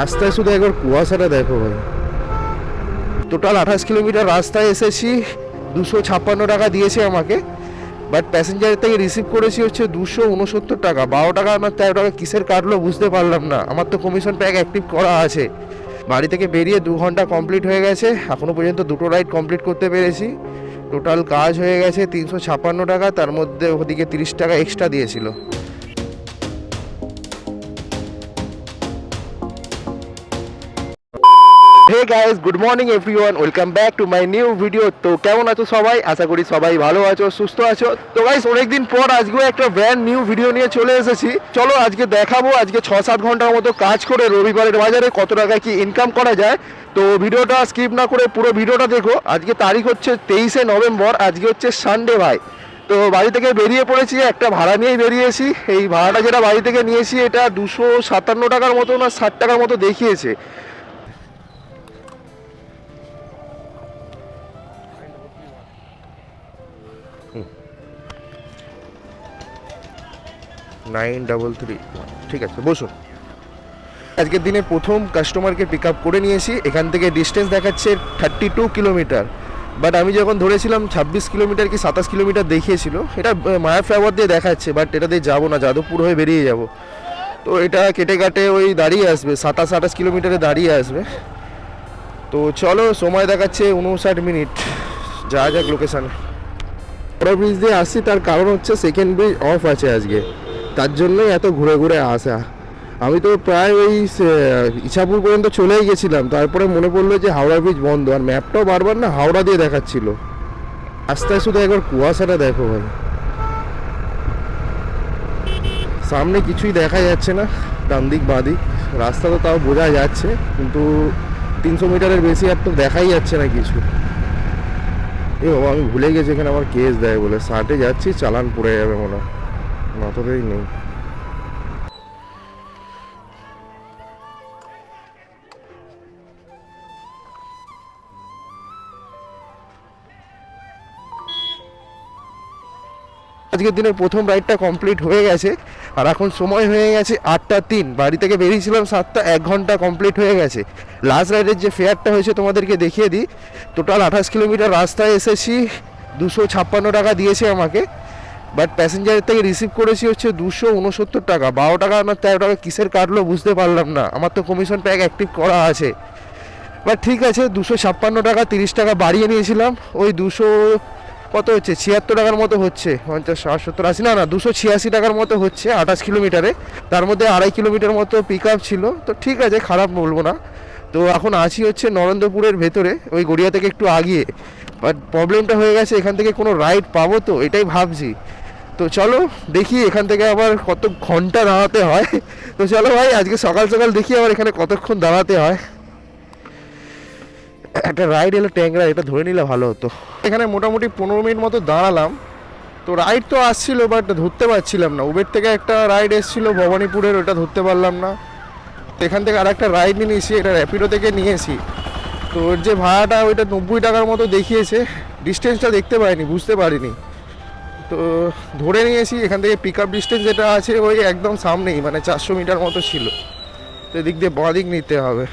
রাস্তায় শুধু একবার কুয়াশাটা দেখো ভাই। টোটাল আঠাশ কিলোমিটার রাস্তায় এসেছি, দুশো ছাপ্পান্ন টাকা দিয়েছে আমাকে বাট প্যাসেঞ্জারের থেকে রিসিভ করেছি হচ্ছে দুশো উনসত্তর টাকা। বারো টাকা আমার তেরো টাকা কিসের কাটলো বুঝতে পারলাম না। আমার তো কমিশন প্যাক অ্যাক্টিভ করা আছে। বাড়ি থেকে বেরিয়ে দু ঘণ্টা কমপ্লিট হয়ে গেছে। এখনও পর্যন্ত দুটো রাইড কমপ্লিট করতে পেরেছি। টোটাল কাজ হয়ে গেছে তিনশো ছাপ্পান্ন টাকা, তার মধ্যে ওদিকে তিরিশ টাকা এক্সট্রা দিয়েছিল। Hey guys good morning everyone welcome back to my new video তো কেমন আছো সবাই? আশা করি সবাই ভালো আছো, সুস্থ আছো। তো গাইস অনেকদিন পর আজকেও একটা ব্র্যান্ড নিউ ভিডিও নিয়ে চলে এসেছি। চলো আজকে দেখাবো, আজকে ছ সাত ঘণ্টার মতো কাজ করে রবিবারের বাজারে কত টাকা কি ইনকাম করা যায়। তো ভিডিওটা স্কিপ না করে পুরো ভিডিওটা দেখো। আজকে তারিখ হচ্ছে তেইশে নভেম্বর, আজকে হচ্ছে সানডে ভাই। তো বাড়ি থেকে বেরিয়ে পড়েছি, একটা ভাড়া নিয়েই বেরিয়েছি। এই ভাড়াটা যেটা বাড়ি থেকে নিয়েছি, এটা দুশো সাতান্ন টাকার মতো না ষাট টাকার মতো দেখিয়েছে। নাইন ডাবল থ্রি, ঠিক আছে, বসুন। আজকের দিনে প্রথম কাস্টমারকে পিক আপ করে নিয়েছি, এখান থেকে ডিস্টেন্স দেখাচ্ছে থার্টি টু কিলোমিটার বাট আমি যখন ধরেছিলাম ছাব্বিশ কিলোমিটার কি সাতাশ কিলোমিটার দেখিয়েছিল এটা মায়া ফ্লাইওভার দিয়ে দেখাচ্ছে বাট এটা দিয়ে যাব না, যাদবপুর হয়ে বেরিয়ে যাব। তো এটা কেটে কাটে ওই দাঁড়িয়ে আসবে, সাতাশ আঠাশ কিলোমিটারে দাঁড়িয়ে আসবে। তো চলো, সময় দেখাচ্ছে উনষাট মিনিট। যা যাক লোকেশানে বড় ব্রিজ দিয়ে আসছি, তার কারণ হচ্ছে সেকেন্ড ব্রিজ অফ আছে আজকে। তার জন্যই এত ঘুরে ঘুরে আসা। আমি তো প্রায় ওই ইছাপুর পর্যন্ত চলেই গেছিলাম। তারপরে মনে পড়ল যে হাওড়া ব্রিজ বন্ধ। আর ম্যাপটাও বারবার না হাওড়া দিয়ে দেখাচ্ছিল। রাস্তায় শুধু একবার কুয়াশাটা দেখো ভাই। সামনে কিছুই দেখা যাচ্ছে না ডান দিক বাঁ দিক রাস্তা তো তাও বোঝা যাচ্ছে, কিন্তু তিনশো মিটারের বেশি আর তো দেখাই যাচ্ছে না কিছু। এ বাবা, আমি ভুলে গেছি এখানে আমার কেস দেয় বলে। ষাটে যাচ্ছি, চালান পড়ে যাবে মনে হয়। মাথাতেই নেই। আজকের দিনের প্রথম রাইডটা কমপ্লিট হয়ে গেছে। আর এখন সময় হয়ে গেছে আটটা তিন। বাড়ি থেকে বেরিয়েছিলাম সাতটা, এক ঘণ্টা কমপ্লিট হয়ে গেছে। লাস্ট রাইডের যে ফেয়ারটা হয়েছে তোমাদেরকে দেখিয়ে দিই। টোটাল আঠাশ কিলোমিটার রাস্তায় এসেছি। দুশো ছাপ্পান্ন টাকা দিয়েছে আমাকে। বাট প্যাসেঞ্জারের থেকে রিসিভ করেছি হচ্ছে দুশো উনসত্তর টাকা। বারো টাকা না তেরো টাকা কিসের কাটলো বুঝতে পারলাম না। আমার তো কমিশন প্যাক অ্যাক্টিভ করা আছে। বাট ঠিক আছে, দুশো ছাপ্পান্ন টাকা, তিরিশ টাকা বাড়িয়ে নিয়েছিলাম। ওই দুশো কত হচ্ছে? ছিয়াত্তর টাকার মতো হচ্ছে। পঞ্চাশ, ষাট, সত্তর, আশি, না না, দুশো ছিয়াশি টাকার মতো হচ্ছে, আঠাশ কিলোমিটারে। তার মধ্যে আড়াই কিলোমিটার মতো পিক আপ ছিল। তো ঠিক আছে, খারাপ বলব না। তো এখন আছি হচ্ছে নরেন্দ্রপুরের ভেতরে, ওই গড়িয়া থেকে একটু আগিয়ে। বাট প্রবলেমটা হয়ে গেছে, এখান থেকে কোনো রাইড পাবো তো? এটাই ভাবছি। তো চলো দেখি এখান থেকে আবার কত ঘণ্টা দাঁড়াতে হয়। তো চলো ভাই, আজকে সকাল সকাল দেখি আবার এখানে কতক্ষণ দাঁড়াতে হয়। একটা রাইড এলো ট্যাংরা, এটা ধরে নিলে ভালো হতো। এখানে মোটামুটি পনেরো মিনিট মতো দাঁড়ালাম। তো রাইড তো আসছিল বাট ধরতে পারছিলাম না। উবের থেকে একটা রাইড এসেছিল, ভবানীপুরের, ওটা ধরতে পারলাম না। তো এখান থেকে আর একটা রাইড নিয়ে নিয়েছি, এটা র্যাপিডো থেকে নিয়েছি। তো ওর যে ভাড়াটা, ওইটা নব্বই টাকার মতো দেখিয়েছে। ডিস্টেন্সটা দেখতে পাইনি, বুঝতে পারিনি। তো ধরে নিয়েছি, এখান থেকে পিক আপ ডিস্টেন্স যেটা আছে ওই একদম সামনেই মানে চারশো মিটার মতো ছিল। তো এদিক দিয়ে বাঁ দিক নিতে হবে।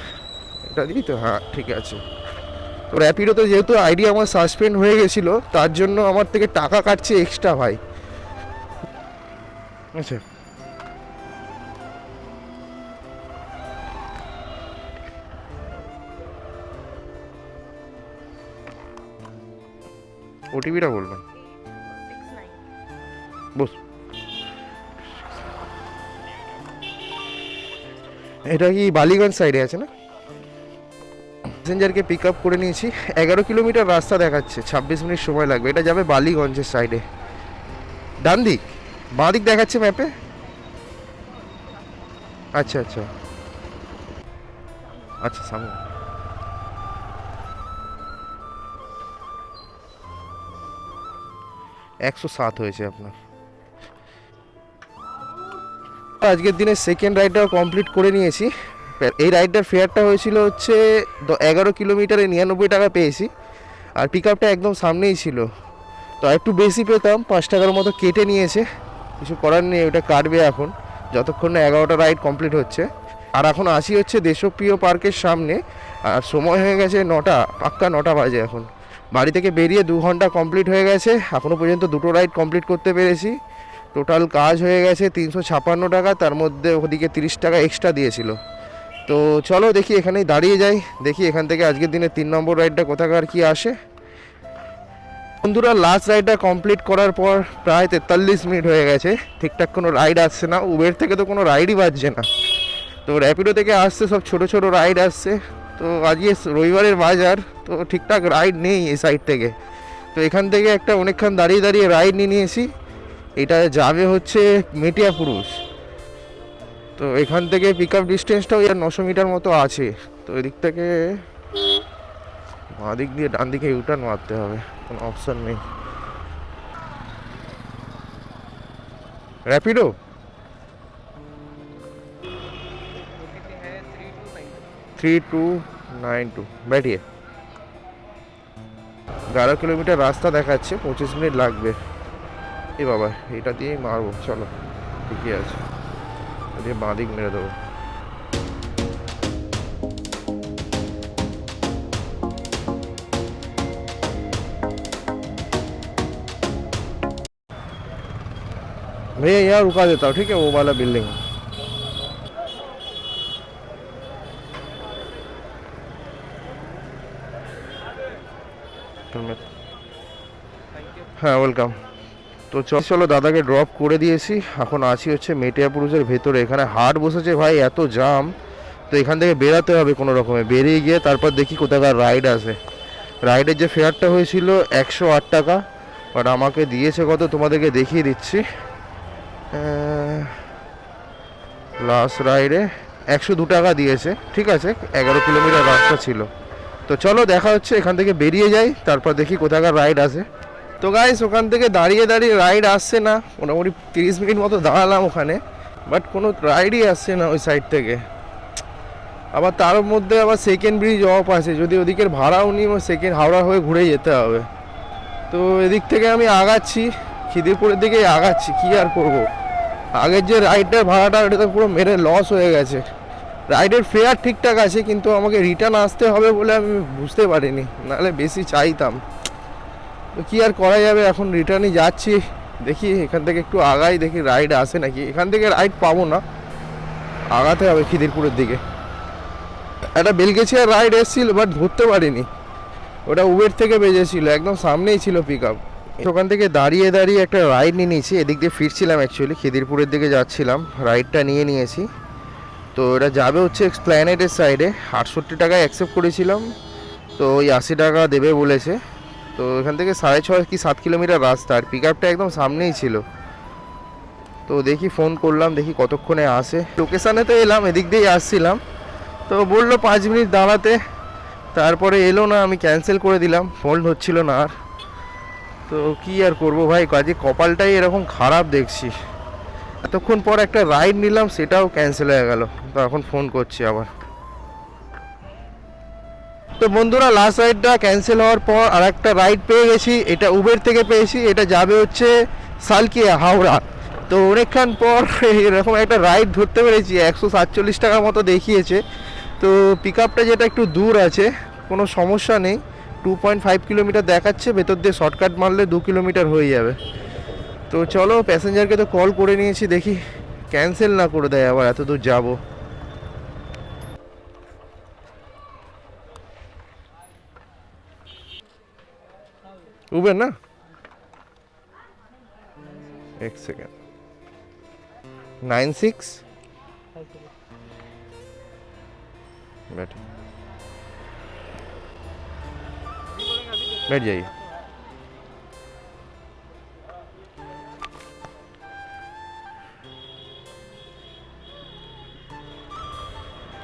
এটা দিই তো হ্যাঁ ঠিক আছে। তো র্যাপিডোতে যেহেতু আইডি আমার সাসপেন্ড হয়ে গেছিল, তার জন্য আমার থেকে টাকা কাটছে এক্সট্রা ভাই। আচ্ছা। ওটিপিটা বলবেন? বস। এটা কি বালিগঞ্জ সাইডে আছে না? প্যাসেঞ্জারকে পিক আপ করে নিয়েছি। এগারো কিলোমিটার রাস্তা দেখাচ্ছে। ছাব্বিশ মিনিট সময় লাগবে। এটা যাবে বালিগঞ্জের সাইডে ডান দিক? বাঁ দিক দেখাচ্ছে ম্যাপে আচ্ছা আচ্ছা। আচ্ছা সামনে। একশো সাত হয়েছে আপনার। আজকের দিনে সেকেন্ড রাইডটাও কমপ্লিট করে নিয়েছি। এই রাইডটার ফেয়ারটা হয়েছিল হচ্ছে এগারো কিলোমিটারে নিরানব্বই টাকা পেয়েছি। আর পিক আপটা একদম সামনেই ছিল। তো একটু বেশি পেতাম, পাঁচ টাকার মতো কেটে নিয়েছে। কিছু করার নেই, ওটা কাটবে এখন। যতক্ষণ না এগারোটা রাইড কমপ্লিট হচ্ছে। আর এখন আসি হচ্ছে দেশপ্রিয় পার্কের সামনে। আর সময় হয়ে গেছে নটা, পাক্কা নটা বাজে এখন। বাড়ি থেকে বেরিয়ে দু ঘণ্টা কমপ্লিট হয়ে গেছে। এখনও পর্যন্ত দুটো রাইড কমপ্লিট করতে পেরেছি। টোটাল কাজ হয়ে গেছে তিনশো ছাপান্ন টাকা, তার মধ্যে ওদিকে তিরিশ টাকা এক্সট্রা দিয়েছিল। তো চলো দেখি এখানেই দাঁড়িয়ে যাই, দেখি এখান থেকে আজকের দিনে তিন নম্বর রাইডটা কোথাকার, কি আসে। বন্ধুরা লাস্ট রাইডটা কমপ্লিট করার পর প্রায় তেতাল্লিশ মিনিট হয়ে গেছে। ঠিকঠাক কোনো রাইড আসছে না উবের থেকে তো কোনো রাইডই বাজছে না। তো র্যাপিডো থেকে আসছে, সব ছোট ছোট রাইড আসছে। তো আজকে রবিবারের বাজার, তো ঠিকঠাক রাইড নেই এই সাইড থেকে। তো এখান থেকে একটা অনেকক্ষণ দাঁড়িয়ে দাঁড়িয়ে রাইড নিয়ে নিয়েছি। এটা যাবে হচ্ছে মেটিয়া পুরুষ তো এখান থেকে পিক আপ ডিস্টেন্সটাও আর নশো মিটার মতো আছে তো এদিক থেকে বাঁ দিক দিয়ে ডান দিকে ইউটার্ন মারতে হবে কোনো অপশন নেই Rapido three two nine two बैठिए এগারো কিলোমিটার রাস্তা দেখাচ্ছে পঁচিশ মিনিট লাগবে এ বাবা এটা দিয়েই মারবো চলো ঠিকই আছে এটা দিয়ে বাঁ দিক মেরে দেবো भैया यहाँ रुका देता हूँ ठीक है वो वाला बिल्डिंग হ্যাঁ ওয়েলকাম তো চলো দাদাকে ড্রপ করে দিয়েছি। এখন আছি হচ্ছে মেটিয়াপুরুষের ভেতরে। এখানে হাট বসেছে ভাই, এত জাম। তো এখান থেকে বেরাতে হবে কোনো রকমে। বেরিয়ে গিয়ে তারপর দেখি কোথাকার রাইড আছে। রাইডের যে ফেয়ারটা হয়েছিল একশো আট টাকা। বাট আমাকে দিয়েছে কত? তোমাদেরকে দেখিয়ে দিচ্ছি। লাস্ট রাইডে একশো দু টাকা দিয়েছে। ঠিক আছে, এগারো কিলোমিটার রাস্তা ছিল। তো চলো দেখা হচ্ছে, এখান থেকে বেরিয়ে যাই। তারপর দেখি কোথাকার রাইড আছে। তো গাইস ওখান থেকে দাঁড়িয়ে দাঁড়িয়ে রাইড আসছে না। মোটামুটি তিরিশ মিনিট মতো দাঁড়ালাম ওখানে বাট কোনো রাইডই আসছে না ওই সাইড থেকে। আবার তার মধ্যে আবার সেকেন্ড ব্রিজ অফ আছে, যদি ওদিকের ভাড়াও নিই সেকেন্ড হাওড়া হয়ে ঘুরে যেতে হবে। তো এদিক থেকে আমি আগাচ্ছি, খিদিরপুরের দিকে আগাচ্ছি, কি আর করব? আগের যে রাইডের ভাড়াটা, ওটা তো পুরো মেরে লস হয়ে গেছে। রাইডের ফেয়ার ঠিকঠাক আছে, কিন্তু আমাকে রিটার্ন আসতে হবে বলে আমি বুঝতে পারিনি, নাহলে বেশি চাইতাম। তো কী আর করা যাবে? এখন রিটার্নই যাচ্ছি। দেখি, এখান থেকে একটু আগাই, দেখি রাইড আসে নাকি। এখান থেকে রাইড পাবো না। আগাতে হবে খিদিরপুরের দিকে। একটা বেলগেছিয়ার রাইড এসেছিল বাট ধরতে পারিনি। ওটা উবের থেকে বেজেছিল, একদম সামনেই ছিল পিক আপ ওখান থেকে দাঁড়িয়ে দাঁড়িয়ে একটা রাইড নিয়ে নিয়েছি। এদিক দিয়ে ফিরছিলাম অ্যাকচুয়ালি খিদিরপুরের দিকে যাচ্ছিলাম। রাইডটা নিয়ে নিয়েছি। তো এটা যাবে হচ্ছে এক্সপ্ল্যানেটের সাইডে আটষট্টি টাকায় অ্যাকসেপ্ট করেছিলাম। তো ওই আশি টাকা দেবে বলেছে। তো এখান থেকে সাড়ে ছয় কি সাত কিলোমিটার রাস্তা, আর পিক আপটা একদম সামনেই ছিল। তো দেখি ফোন করলাম, দেখি কতক্ষণে আসে। লোকেশানে তো এলাম, এদিক দিয়েই আসছিলাম। তো বলল পাঁচ মিনিট দাঁড়াতে, তারপরে এলো না, আমি ক্যান্সেল করে দিলাম ফোন হচ্ছিল না আর। তো কি আর করব ভাই, কাজে কপালটাই এরকম খারাপ দেখছি। এতক্ষণ পর একটা রাইড নিলাম, সেটাও ক্যান্সেল হয়ে গেল। তো এখন ফোন করছি আবার। তো বন্ধুরা লাস্ট রাইডটা ক্যান্সেল হওয়ার পর আর একটা রাইড পেয়ে গেছি। এটা উবের থেকে পেয়েছি। এটা যাবে হচ্ছে সালকিয়া, হাওড়া। তো অনেকক্ষণ পর এরকম একটা রাইড ধরতে পেরেছি। একশো সাতচল্লিশ টাকার মতো দেখিয়েছে। তো পিক আপটা যেটা একটু দূর আছে, কোনো সমস্যা নেই। টু পয়েন্ট ফাইভ কিলোমিটার দেখাচ্ছে, ভেতর দিয়ে শর্টকাট মারলে দু কিলোমিটার হয়ে যাবে। তো চলো প্যাসেঞ্জারকে তো কল করে নিয়েছি, দেখি। ক্যান্সেল না করে দেয়, আবার এত দূর যাব। उबर ना? एक सेकेंड नाइन सिक्स बैठ। बैठ जाइए।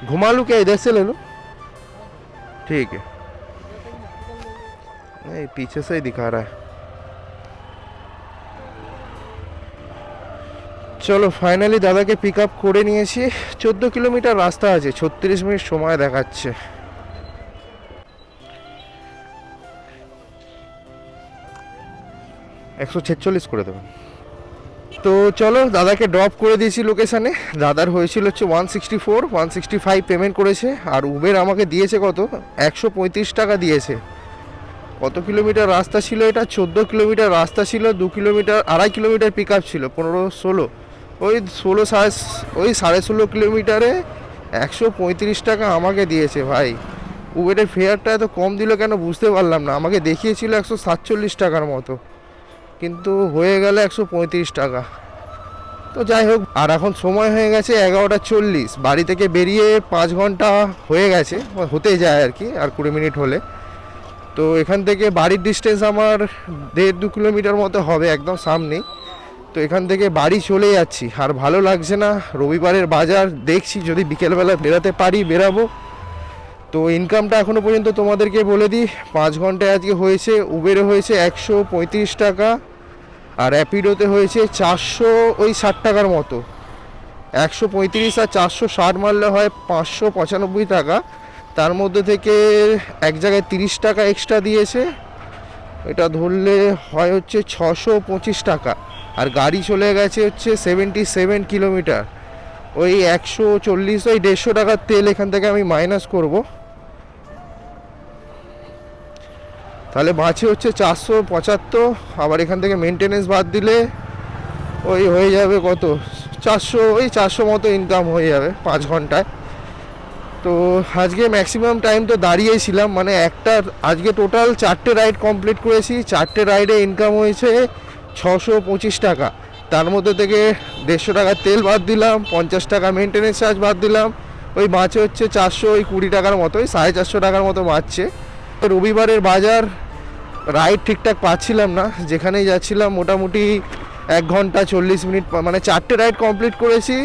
घुमा लूँ क्या? इधर से ले लो? ठीक है। नहीं पीछे से ही दिखा रहा है চলো ফাইনালি দাদাকে পিক আপ করে নিয়েছি চোদ্দো কিলোমিটার রাস্তা আছে ছত্রিশ মিনিট সময় দেখাচ্ছে একশো ছেচল্লিশ করে দেবেন তো চলো দাদাকে ড্রপ করে দিয়েছি লোকেশানে দাদার হয়েছিল হচ্ছে one sixty four one sixty five payment করেছে আর উবের আমাকে দিয়েছে কত একশো পঁয়ত্রিশ টাকা দিয়েছে কত কিলোমিটার রাস্তা ছিল এটা? চোদ্দ কিলোমিটার রাস্তা ছিল, দু কিলোমিটার, আড়াই কিলোমিটার পিক ছিল, পনেরো, ষোলো। ওই ষোলো সাড়ে ওই সাড়ে ষোলো কিলোমিটারে একশো পঁয়ত্রিশ টাকা আমাকে দিয়েছে ভাই। উবেরের ফেয়ারটা এত কম দিল কেন বুঝতে পারলাম না। আমাকে দেখিয়েছিল একশো সাতচল্লিশ টাকার মতো। কিন্তু হয়ে গেল একশো পঁয়ত্রিশ টাকা। তো যাই হোক, আর এখন সময় হয়ে গেছে এগারোটা চল্লিশ। বাড়ি থেকে বেরিয়ে পাঁচ ঘণ্টা হয়ে গেছে হতে যায় আর কি, আর কুড়ি মিনিট হলে। তো এখান থেকে বাড়ির ডিস্টেন্স আমার দেড় দু কিলোমিটার মতো হবে একদম সামনেই তো এখান থেকে বাড়ি চলে যাচ্ছি। আর ভালো লাগছে না, রবিবারের বাজার দেখছি, যদি বিকেলবেলা বেরাতে পারি বেরাবো। তো ইনকামটা এখনও পর্যন্ত তোমাদেরকে বলে দিই, পাঁচ ঘন্টায় আজকে হয়েছে উবেরে হয়েছে একশো পঁয়ত্রিশ টাকা, আর র্যাপিডোতে হয়েছে চারশো ওই ষাট টাকার মতো। একশো পঁয়ত্রিশ আর চারশো ষাট মারলে হয় পাঁচশো পঁচানব্বই টাকা। তার মধ্যে থেকে এক জায়গায় তিরিশ টাকা এক্সট্রা দিয়েছে। এটা ধরলে হয় হচ্ছে ছশো পঁচিশ টাকা। আর গাড়ি চলে গেছে হচ্ছে সেভেন্টি সেভেন কিলোমিটার ওই একশো চল্লিশ, ওই দেড়শো টাকার তেল এখান থেকে আমি মাইনাস করব। তাহলে বাঁচে হচ্ছে চারশো পঁচাত্তর। আবার এখান থেকে মেনটেনেন্স বাদ দিলে ওই হয়ে যাবে কত? চারশো, ওই চারশো মতো ইনকাম হয়ে যাবে পাঁচ ঘন্টায়। তো আজকে ম্যাক্সিমাম টাইম তো দাঁড়িয়েই ছিলাম মানে একটা, আজকে টোটাল চারটে রাইড কমপ্লিট করেছি, চারটে রাইডে ইনকাম হয়েছে ছশো পঁচিশ টাকা। তার মধ্যে থেকে দেড়শো টাকা তেল বাদ দিলাম, পঞ্চাশ টাকা মেনটেনেন্স চার্জ বাদ দিলাম, ওই বাঁচে হচ্ছে চারশো, ওই কুড়ি টাকার মতো, ওই সাড়ে চারশো টাকার মতো বাঁচছে রবিবারের বাজার রাইড ঠিকঠাক পাচ্ছিলাম না, যেখানেই যাচ্ছিলাম মোটামুটি এক ঘণ্টা চল্লিশ মিনিট মানে চারটে রাইড কমপ্লিট করেছি,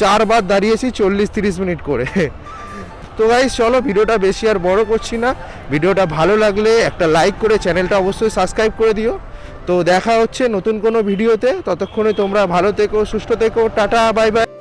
চারবার দাঁড়িয়েছি চল্লিশ তিরিশ মিনিট করে। তো গাইজ চলো ভিডিওটা বেশি আর বড় করছি না। ভিডিওটা ভালো লাগলে একটা লাইক করে চ্যানেলটা অবশ্যই সাবস্ক্রাইব করে দিও। তো দেখা হচ্ছে নতুন কোনো ভিডিওতে ততক্ষণে তোমরা ভালো থেকো, সুস্থ থেকো, টাটা বাই বাই